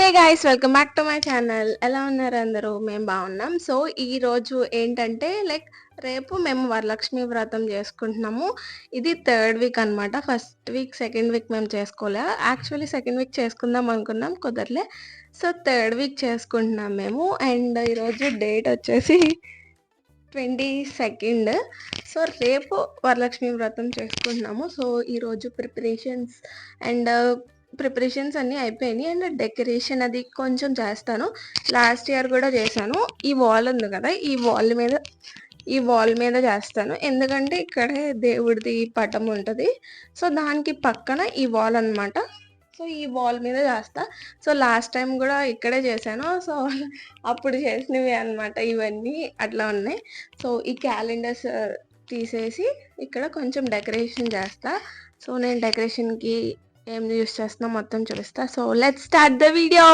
Hey guys welcome back to my channel ఎలా ఉన్నారు అందరూ? మేము బాగున్నాం. సో ఈ రోజు ఏంటంటే లైక్ రేపు మేము వరలక్ష్మి వ్రతం చేసుకుంటున్నాము. ఇది థర్డ్ వీక్ అన్నమాట. ఫస్ట్ వీక్ సెకండ్ వీక్ మేము చేసుకోలే. యాక్చువల్లీ సెకండ్ వీక్ చేసుకుందాం అనుకున్నాం కుదరలే. సో థర్డ్ వీక్ చేసుకుంటున్నాం మేము. అండ్ ఈరోజు డేట్ వచ్చేసి ట్వంటీ సెకండ్ సో రేపు వరలక్ష్మి వ్రతం చేసుకుంటున్నాము. సో ఈరోజు ప్రిపరేషన్స్ అండ్ ప్రిపరేషన్స్ అన్నీ అయిపోయినాయి. అండ్ డెకరేషన్ అది కొంచెం చేస్తాను. లాస్ట్ ఇయర్ కూడా చేశాను. ఈ వాల్ ఉంది కదా ఈ వాల్ మీద ఈ వాల్ మీద చేస్తాను. ఎందుకంటే ఇక్కడే దేవుడిది పటం ఉంటుంది. సో దానికి పక్కన ఈ వాల్ అన్నమాట. సో ఈ వాల్ మీద చేస్తా. సో లాస్ట్ టైం కూడా ఇక్కడే చేశాను. సో అప్పుడు చేసినవి అనమాట ఇవన్నీ అట్లా ఉన్నాయి. సో ఈ క్యాలెండర్స్ తీసేసి ఇక్కడ కొంచెం డెకరేషన్ చేస్తా. సో నేను డెకరేషన్కి ఏం యూస్ చేస్తున్నా మొత్తం చూపిస్తా. So let start the video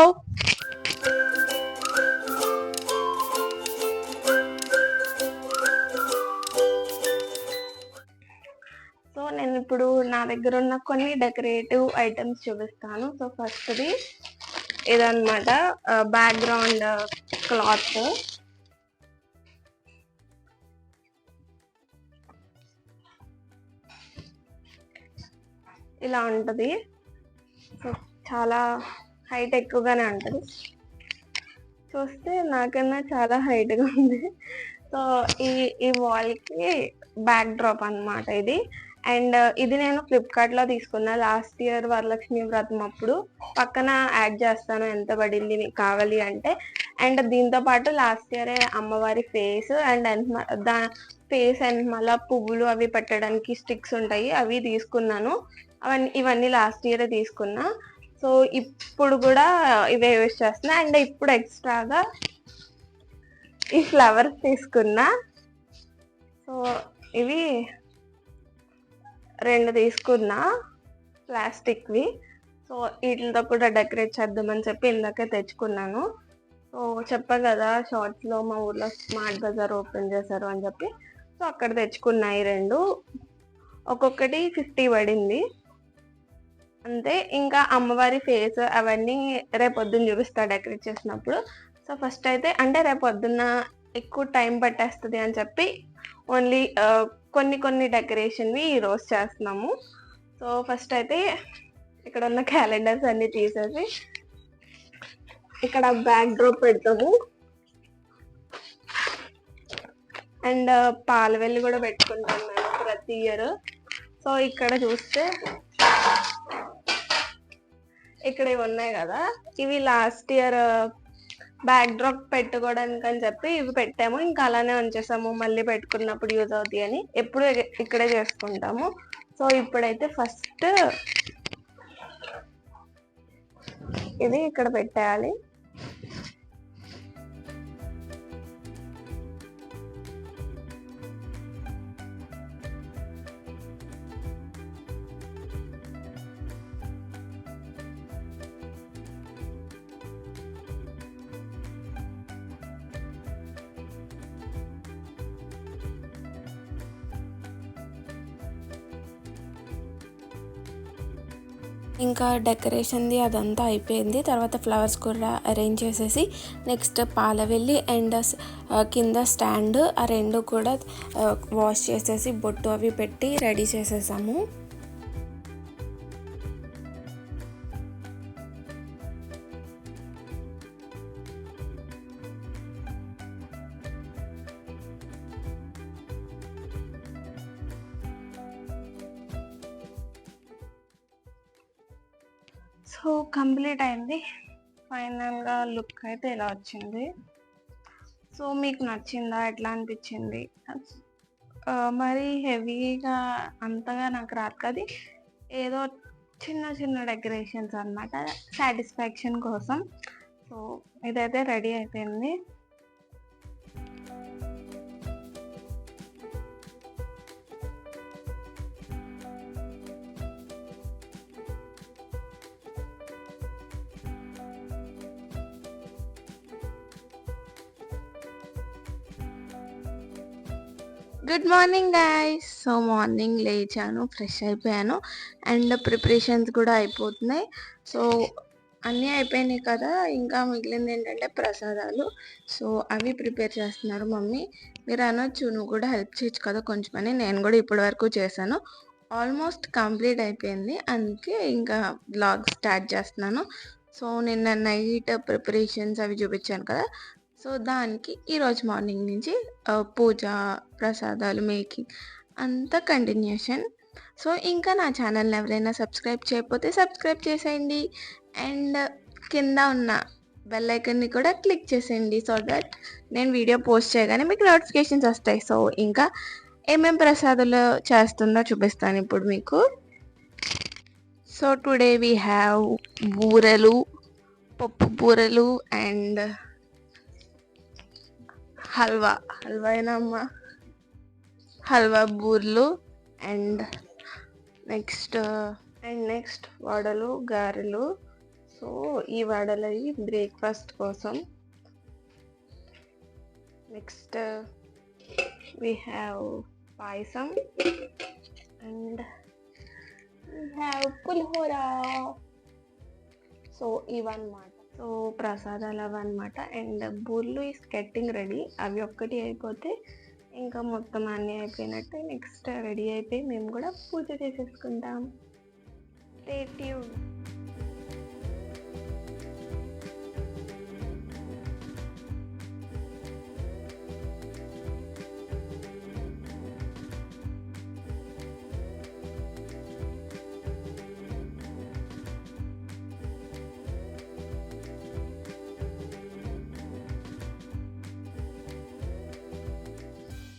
so నేను ఇప్పుడు నా దగ్గర ఉన్న కొన్ని డెకరేటివ్ ఐటమ్స్ చూపిస్తాను. సో ఫస్ట్ది ఇదన్నమాట uh, బ్యాక్గ్రౌండ్ క్లాత్ ఇలా ఉంటుంది. సో చాలా హైట్ ఎక్కువగానే ఉంటుంది. చూస్తే నాకన్నా చాలా హైట్గా ఉంది. సో ఈ ఈ వాల్కి బ్యాక్ డ్రాప్ అన్నమాట ఇది. అండ్ ఇది నేను ఫ్లిప్కార్ట్లో తీసుకున్నా లాస్ట్ ఇయర్ వరలక్ష్మి వ్రతం అప్పుడు. పక్కన యాడ్ చేస్తాను ఎంత పడింది మీకు కావాలి అంటే. అండ్ దీంతో పాటు లాస్ట్ ఇయరే అమ్మవారి face and the face and మళ్ళీ పువ్వులు అవి పెట్టడానికి స్టిక్స్ ఉంటాయి అవి తీసుకున్నాను. అవన్నీ ఇవన్నీ లాస్ట్ ఇయర్ తీసుకున్నా. సో ఇప్పుడు కూడా ఇవే యూస్ చేస్తున్నా. అండ్ ఇప్పుడు ఎక్స్ట్రాగా ఈ ఫ్లవర్స్ తీసుకున్నా. సో ఇవి రెండు తీసుకున్నా ప్లాస్టిక్వి సో వీటితో కూడా డెకరేట్ చేద్దామని చెప్పి ఇందాకే తెచ్చుకున్నాను. సో చెప్పా కదా షార్ట్స్లో మా ఊర్లో స్మార్ట్ బజార్ ఓపెన్ చేశారు అని చెప్పి. సో అక్కడ తెచ్చుకున్నాయి రెండు. ఒక్కొక్కటి ఫిఫ్టీ పడింది. అంతే ఇంకా అమ్మవారి ఫేస్ అవన్నీ రేపొద్దున చూపిస్తా డెకరేట్ చేసినప్పుడు. సో ఫస్ట్ అయితే అంటే రేపొద్దున ఎక్కువ టైం పట్టేస్తుంది అని చెప్పి ఓన్లీ కొన్ని కొన్ని డెకరేషన్వి ఈరోజు చేస్తున్నాము. సో ఫస్ట్ అయితే ఇక్కడ ఉన్న క్యాలెండర్స్ అన్ని తీసేసి ఇక్కడ బ్యాక్ డ్రాప్ పెడతాము. అండ్ పాలవెల్లి కూడా పెట్టుకుంటాం మేము ప్రతి ఇయర్. సో ఇక్కడ చూస్తే ఇక్కడ ఇవి ఉన్నాయి కదా. ఇవి లాస్ట్ ఇయర్ బ్యాక్ డ్రాప్ పెట్టుకోవడానికి అని చెప్పి ఇవి పెట్టాము. ఇంకా అలానే ఉంచేసాము. మళ్ళీ పెట్టుకున్నప్పుడు యూజ్ అవుతాయి అని ఎప్పుడు ఇక్కడే చేసుకుంటాము. సో ఇప్పుడైతే ఫస్ట్ ఇది ఇక్కడ పెట్టేయాలి. ఇంకా డెకరేషన్ది అదంతా అయిపోయింది. తర్వాత ఫ్లవర్స్ కూడా అరేంజ్ చేసేసి నెక్స్ట్ పాలవెల్లి అండ్ కింద స్టాండ్ ఆ రెండు కూడా వాష్ చేసేసి బొట్టు అవి పెట్టి రెడీ చేసేసాము. కంప్లీట్ అయింది. ఫైనల్గా లుక్ అయితే ఇలా వచ్చింది. సో మీకు నచ్చిందా? ఎట్లా అనిపించింది? మరి హెవీగా అంతగా నాకు రాదు కదా. ఏదో చిన్న చిన్న డెకరేషన్స్ అన్నమాట. సాటిస్ఫాక్షన్ కోసం. సో ఇదైతే రెడీ అయిపోయింది. Good morning guys so morning లేచాను ఫ్రెష్ అయిపోయాను. అండ్ ప్రిపరేషన్స్ కూడా అయిపోతున్నాయి. సో అన్నీ అయిపోయినాయి కదా. ఇంకా మిగిలింది ఏంటంటే ప్రసాదాలు. సో అవి ప్రిపేర్ చేస్తున్నారు మమ్మీ. మీరు అనొచ్చు నువ్వు కూడా హెల్ప్ చేయొచ్చు కదా కొంచెం అని నేను కూడా ఇప్పటి వరకు చేశాను. ఆల్మోస్ట్ కంప్లీట్ అయిపోయింది. అందుకే ఇంకా బ్లాగ్ స్టార్ట్ చేస్తున్నాను. సో నిన్న నైట్ ప్రిపరేషన్స్ అవి చూపించాను కదా. సో దానికి ఈరోజు మార్నింగ్ నుంచి పూజ ప్రసాదాలు మేకింగ్ అంతా కంటిన్యూషన్. సో ఇంకా నా ఛానల్ని ఎవరైనా సబ్స్క్రైబ్ చేయకపోతే సబ్స్క్రైబ్ చేసేయండి. అండ్ కింద ఉన్న బెల్ ఐకన్ని కూడా క్లిక్ చేసేయండి సో దట్ నేను వీడియో పోస్ట్ చేయగానే మీకు నోటిఫికేషన్స్ వస్తాయి. సో ఇంకా ఏమేం ప్రసాదాలు చేస్తుందో చూపిస్తాను ఇప్పుడు మీకు. సో టుడే వీ హ్యావ్ బూరెలు పప్పు బూరెలు అండ్ హల్వా. హల్వా ఏనమ్మా? హల్వా బూరెలు అండ్ నెక్స్ట్ అండ్ నెక్స్ట్ వడలు గారెలు. సో ఈ వడలు అవి బ్రేక్ఫాస్ట్ కోసం. Next we have payasam and we have pulihora. So ఇవన్నమాట. సో ప్రసాదాలు అవన్నమాట. అండ్ బూర్లు ఈస్ గెట్టింగ్ రెడీ. అవి ఒక్కటి అయిపోతే ఇంకా మొత్తం అన్నీ అయిపోయినట్టు నెక్స్ట్ రెడీ అయిపోయి మేము కూడా పూజ చేసేసుకుంటాం. రేటివ్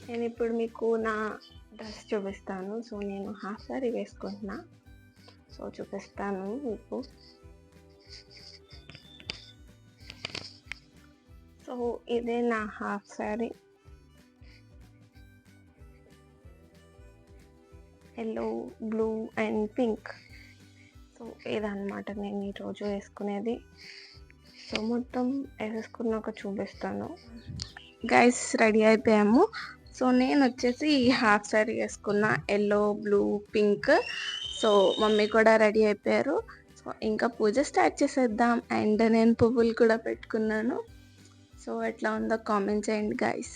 నేను ఇప్పుడు మీకు నా డ్రెస్ చూపిస్తాను. సో నేను హాఫ్ సారీ వేసుకుంటున్నా. సో చూపిస్తాను మీకు. సో ఇదే నా half sari. Yellow blue and pink so ఇదన్నమాట నేను ఈరోజు వేసుకునేది. సో మొత్తం వేసేసుకున్నాక చూపిస్తాను. గైస్ రెడీ అయిపోయాము. సో నేను వచ్చేసి హాఫ్ సారీ వేసుకున్న. Yellow blue pink. So mummy కూడా రెడీ అయిపోయారు. సో ఇంకా పూజ స్టార్ట్ చేసేద్దాం. అండ్ నేను పువ్వులు కూడా పెట్టుకున్నాను. సో ఎట్లా ఉందో కామెంట్ చేయండి గైస్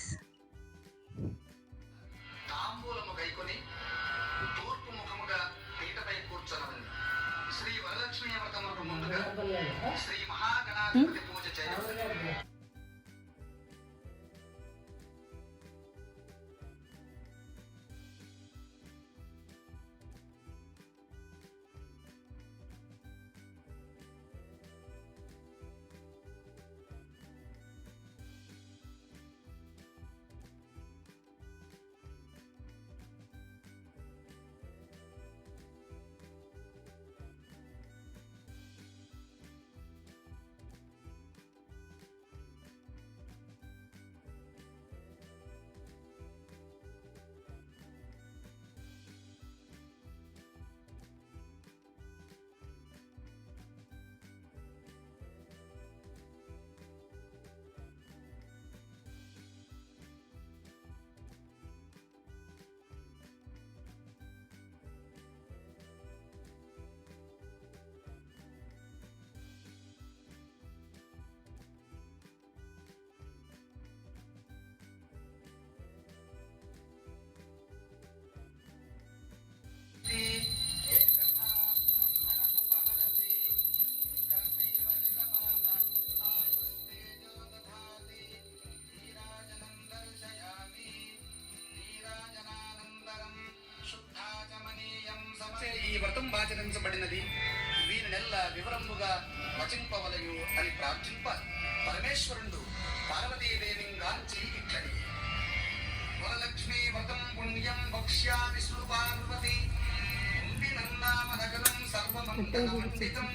పుణ్యం వక్ష్యామి సుపార్వతి నందామనగరం సర్వమంగళమండితం.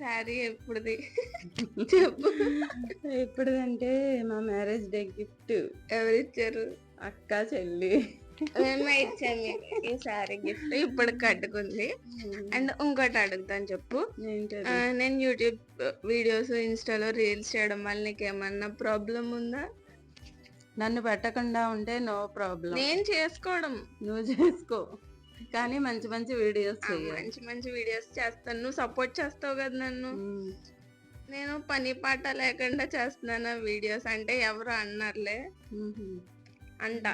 శారీ ఎప్పుడుది? చెప్పు. ఎప్పుడంటే మా మ్యారేజ్ డే గిఫ్ట్. ఎవరిచ్చారు? అక్క చెల్లి. మేమే ఇచ్చాము మీకు ఈ శారీ గిఫ్ట్. ఇప్పుడు కట్టుకుంది. అండ్ ఇంకోటి అడుగుతాను చెప్పు. నేను యూట్యూబ్ వీడియోస్ ఇన్స్టాలో రీల్స్ చేయడం వల్ల నీకు ఏమన్నా ప్రాబ్లం ఉందా? నన్ను పెట్టకుండా ఉంటే నో ప్రాబ్లం. నేను చేసుకోవడం. నువ్వు చేసుకో. కానీ మంచి మంచి వీడియోస్ మంచి మంచి వీడియోస్ చేస్తాను. నువ్వు సపోర్ట్ చేస్తావు కదా నన్ను. నేను పని పాట లేకుండా చేస్తున్నాను వీడియోస్. అంటే ఎవరు అన్నారులే. అంట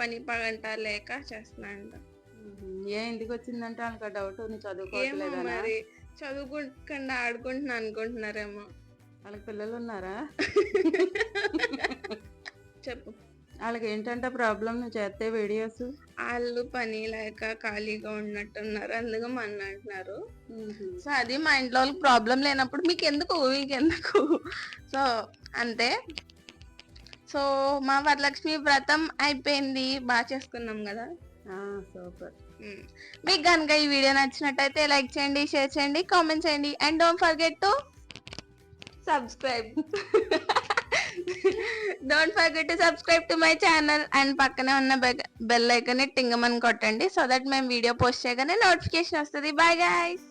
పని పాట లేక చేస్తున్నా అంట. ఏ ఇంటికి వచ్చిందంటే వాళ్ళకి డౌట్ చదువుకోవట్లేదా మరి. చదువుకుంటుకుండా ఆడుకుంటున్నా అనుకుంటున్నారేమో. వాళ్ళకి పిల్లలు ఉన్నారా? చెప్పు. వాళ్ళకి ఏంటంటే ప్రాబ్లం నువ్వు చేస్తే వీడియోస్ వాళ్ళు పని లేక ఖాళీగా ఉన్నట్టున్నారు అందుకు మన అంటున్నారు. సో అది మా ఇంట్లో వాళ్ళకి ప్రాబ్లం లేనప్పుడు మీకు ఎందుకు మీకు ఎందుకు సో అంతే. సో మా వరలక్ష్మి వ్రతం అయిపోయింది. బాగా చేసుకున్నాం కదా? సూపర్. మీకు కనుక ఈ వీడియో నచ్చినట్టయితే లైక్ చేయండి షేర్ చేయండి కామెంట్ చేయండి. And don't forget to subscribe. Don't forget to subscribe to my channel and పక్కనే ఉన్న బెల్ ఐకన్ టింగమని కొట్టండి సో దట్ మేము వీడియో పోస్ట్ చేయగానే నోటిఫికేషన్ వస్తుంది. Bye guys